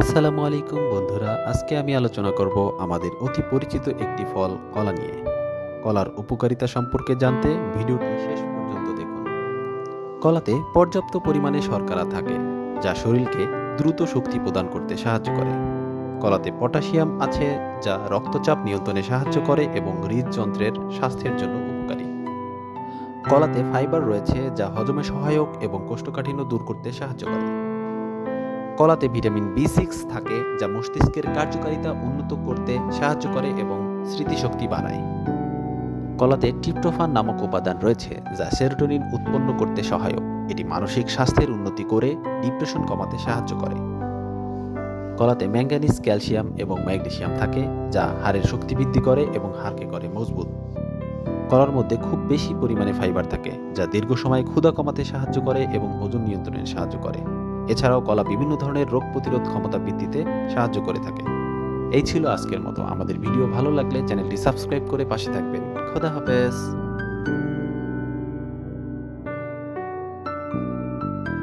আসসালামু আলাইকুম বন্ধুরা, আজকে আমি আলোচনা করব আমাদের অতি পরিচিত একটি ফল, কলা নিয়ে। কলার উপকারিতা সম্পর্কে জানতে ভিডিওটি শেষ পর্যন্ত দেখুন। কলাতে পর্যাপ্ত পরিমাণে শর্করা থাকে, যা শরীরকে দ্রুত শক্তি প্রদান করতে সাহায্য করে। কলাতে পটাশিয়াম আছে, যা রক্তচাপ নিয়ন্ত্রণে সাহায্য করে এবং হৃদযন্ত্রের স্বাস্থ্যের জন্য উপকারী। কলাতে ফাইবার রয়েছে, যা হজমে সহায়ক এবং কোষ্ঠকাঠিন্য দূর করতে সাহায্য করে। কলাতে ভিটামিন বি সিক্স থাকে যা মস্তিষ্কের কার্যকারিতা উন্নত করতে সাহায্য করে এবং স্মৃতিশক্তি বাড়ায়। কলাতে টিপটোফান নামক উপাদান রয়েছে যা সেরোটোনিন উৎপন্ন করতে সহায়ক। এটি মানসিক স্বাস্থ্যের উন্নতি করে ডিপ্রেশন কমাতে সাহায্য করে। কলাতে ম্যাঙ্গানিজ, ক্যালসিয়াম এবং ম্যাগনেসিয়াম থাকে যা হাড়ের শক্তি বৃদ্ধি করে এবং হাড়কে করে মজবুত। কলার মধ্যে খুব বেশি পরিমাণে ফাইবার থাকে যা দীর্ঘ সময় ক্ষুধা কমাতে সাহায্য করে এবং ওজন নিয়ন্ত্রণে সাহায্য করে। এছাড়াও কলা বিভিন্ন ধরনের রোগ প্রতিরোধ ক্ষমতা বৃদ্ধিতে সাহায্য করে থাকে। এই ছিল আজকের মতো। আমাদের ভিডিও ভালো লাগলে চ্যানেলটি সাবস্ক্রাইব করে পাশে থাকবেন। খোদা হাফেজ।